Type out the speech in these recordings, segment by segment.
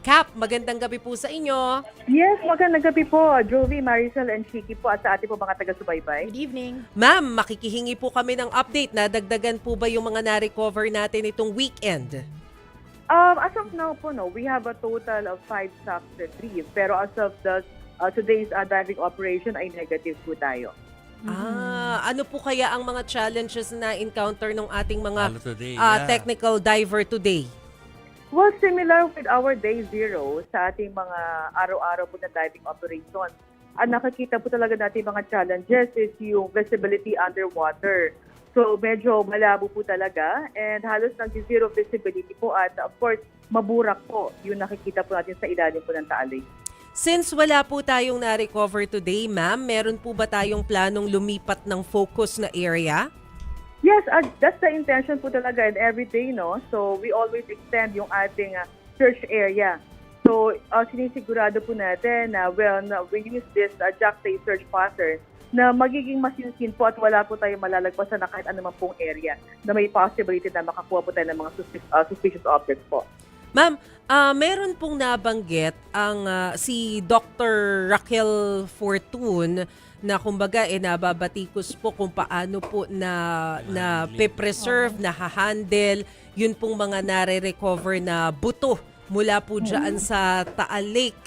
Cap, magandang gabi po sa inyo. Yes, magandang gabi po, Jovi, Maricel, and Chiki po at sa ating po mga taga-subaybay. Good evening. Ma'am, makikihingi po kami ng update na dagdagan po ba yung mga na-recover natin itong weekend? Um, as of now po, no, we have a total of five stocks retrieved. Pero as of the uh, today's uh, diving operation ay negative po tayo. Ah, ano po kaya ang mga challenges na encounter ng ating mga today, ah, yeah. technical diver today? Well, similar with our day zero sa ating mga araw-araw po na diving operations, ang nakakita po talaga natin mga challenges is yung visibility underwater. So medyo malabo po talaga and halos nag-zero visibility po at of course maburak po yung nakikita po natin sa ilalim po ng taalay. Since wala po tayong na-recover today, ma'am, meron po ba tayong planong lumipat ng focus na area? Yes, uh, that's the intention po talaga and every day, no? So, we always extend yung ating uh, search area. So, uh, sinisigurado po natin na, well, na we use this uh, Jack-Tay search pattern na magiging masinsin po at wala po tayong malalagpasan na kahit anumang pong area na may possibility na makakuha po tayo ng mga suspi- uh, suspicious objects po. Ma'am, ah, meron pong nabanggit ang ah, si Dr. Raquel Fortune na kumbaga eh nababatikos po kung paano po na na pe-preserve, na handle yun pong mga nare-recover na buto mula po dyan sa Taal Lake.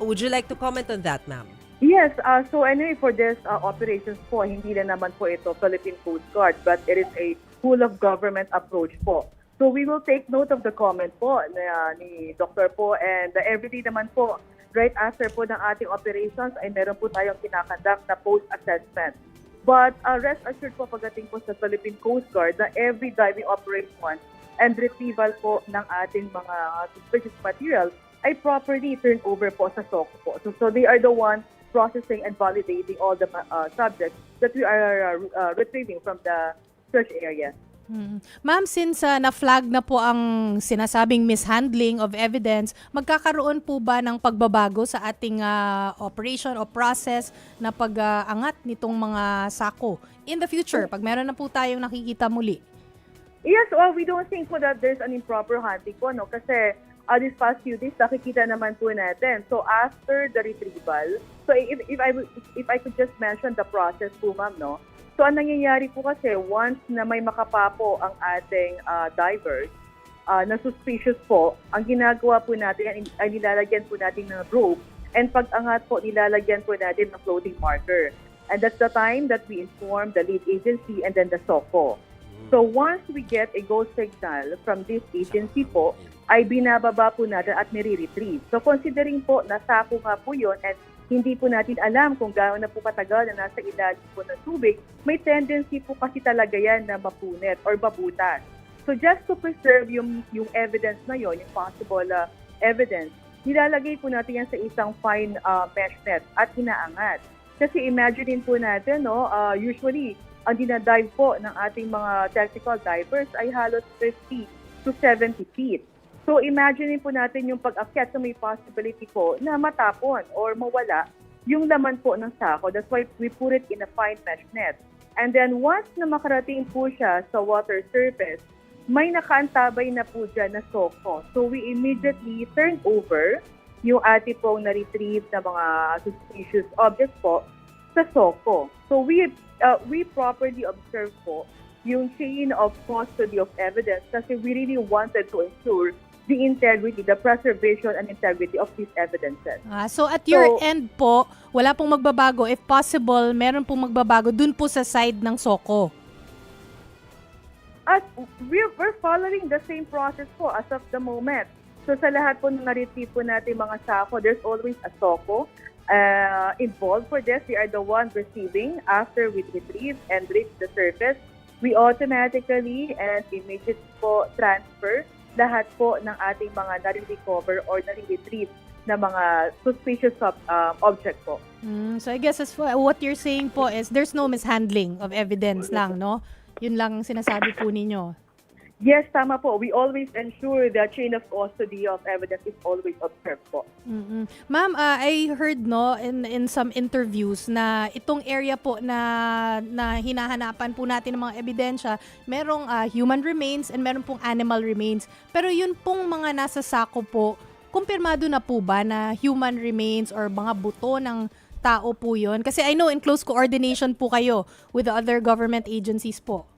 Would you like to comment on that, ma'am? Yes, uh, so anyway, for this uh, operations po, hindi na naman po ito Philippine Coast Guard, but it is a full of government approach po. So we will take note of the comment po na, ni Dr. po and uh, everyday naman po, right after po ng ating operations ay meron po tayong kinakandak na post-assessment. But uh, rest assured po pagdating po sa Philippine Coast Guard na every diving operation and retrieval po ng ating mga suspicious material ay properly turned over po sa SOCO po. So, so they are the ones processing and validating all the uh, subjects that we are uh, uh, retrieving from the search area. Ma'am, since uh, na-flag na po ang sinasabing mishandling of evidence, magkakaroon po ba ng pagbabago sa ating uh, operation o process na pag-angat nitong mga sako in the future pag meron na po tayong nakikita muli? Yes, well, we don't think po that there's an improper hunting po, no? Kasi uh, this past few days, nakikita naman po natin. So after the retrieval, so if, if, I, if I could just mention the process po, ma'am, no? So ang nangyayari po kasi, once na may makapapo ang ating uh, divers, uh, na suspicious po, ang ginagawa po natin ay, nilalagyan po natin ng rope and pag-angat po, nilalagyan po natin ng floating marker. And that's the time that we inform the lead agency and then the SOCO. So once we get a go signal from this agency po, ay binababa po natin at nire-retrieve. So considering po nasako nga po yun and hindi po natin alam kung gaano na po katagal na nasa ilalim po ng tubig, may tendency po kasi talaga yan na mapunit or babutas. So just to preserve yung, yung evidence na yon, yung possible uh, evidence, nilalagay po natin yan sa isang fine uh, mesh net at inaangat. Kasi imagine po natin, no, uh, usually, ang dinadive po ng ating mga technical divers ay halos 50 to 70 feet. So imagine po natin yung pag-akyat so may possibility po na matapon or mawala yung laman po ng sako. That's why we put it in a fine mesh net. And then once na makarating po siya sa water surface, may nakaantabay na po dyan na soko. So we immediately turn over yung ating pong na-retrieve na mga suspicious objects po sa soko. So we uh, we properly observe po yung chain of custody of evidence kasi we really wanted to ensure the integrity, the preservation and integrity of these evidences. Ah, so at your So- end po, wala pong magbabago. If possible, meron pong magbabago dun po sa side ng soko. At we're, we're following the same process po as of the moment. So sa lahat po ng na-retrieve po natin mga sako, there's always a SOCO uh, involved for this. We are the one receiving after we retrieve and reach the surface. We automatically and immediately po transfer lahat po ng ating mga nare-recover or nare-retrieve na mga suspicious ob- um, object po. Mm, so I guess as for, what you're saying po is there's no mishandling of evidence lang, no? Yun lang ang sinasabi po ninyo. Yes, tama po. We always ensure the chain of custody of evidence is always observed po. mm Ma'am, ah, I heard no in in some interviews na itong area po na na hinahanapan po natin ng mga ebidensya, merong ah, human remains and meron pong animal remains. Pero yun pong mga nasa sako po, kumpirmado na po ba na human remains or mga buto ng tao po yun? Kasi I know in close coordination po kayo with the other government agencies po.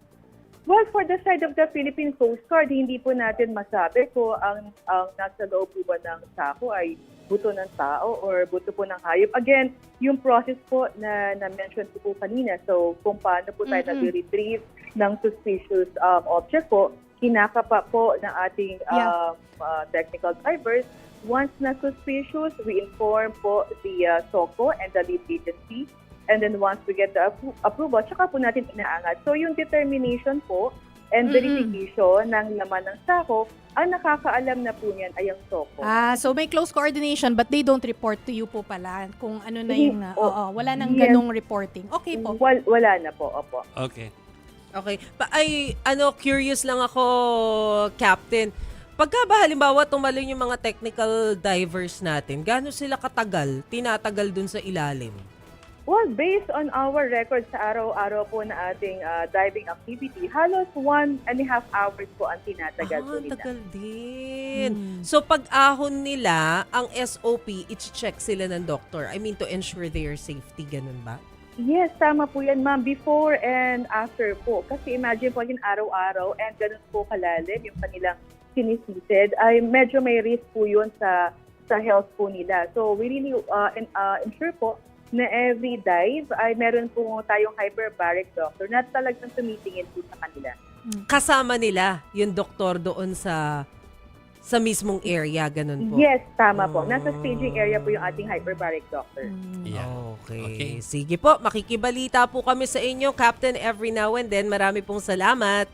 Well, for the side of the Philippine Coast Guard, hindi po natin masabi kung ang, ang nasa loob po ba ng sako ay buto ng tao or buto po ng hayop. Again, yung process po na na-mention ko po kanina, so kung paano po tayo Mhm. nag-retrieve ng suspicious um, object po, kinakapa po ng ating Yeah. um, uh, technical drivers. Once na suspicious, we inform po the uh, SOCO and the lead agency And then once we get the appro- approval, tsaka po natin inaangat. So yung determination po and Mm-mm. verification ng laman ng sako, ang nakakaalam na po niyan ay ang SOCO. Ah, so may close coordination but they don't report to you po pala kung ano na yung, po. oo, wala nang Yes. ganong reporting. Okay po. Wal- wala na po, opo. Okay. Okay. Pa, ay, ano, curious lang ako, Captain. Pagka ba halimbawa tumalon yung mga technical divers natin, gaano sila katagal, tinatagal dun sa ilalim? Well, based on our records sa araw-araw po na ating ah, diving activity, halos one and a half hours po ang tinatagal po Ah, nila. tagal din. Hmm. So pag ahon nila, ang SOP, i-check sila ng doctor. I mean to ensure their safety, ganun ba? Yes, tama po yan, ma'am. Before and after po. Kasi imagine po yung araw-araw and ganun po kalalim yung kanilang sinisisid, ay medyo may risk po yun sa sa health po nila. So we really uh, en- uh, ensure po na every dive ay meron po tayong hyperbaric doctor na talagang tumitingin po sa kanila. Kasama nila yung doktor doon sa sa mismong area, ganun po. Yes, tama po. Nasa staging area po yung ating hyperbaric doctor. Yeah. Okay. Okay. Sige po, makikibalita po kami sa inyo, Captain, every now and then. Marami pong salamat.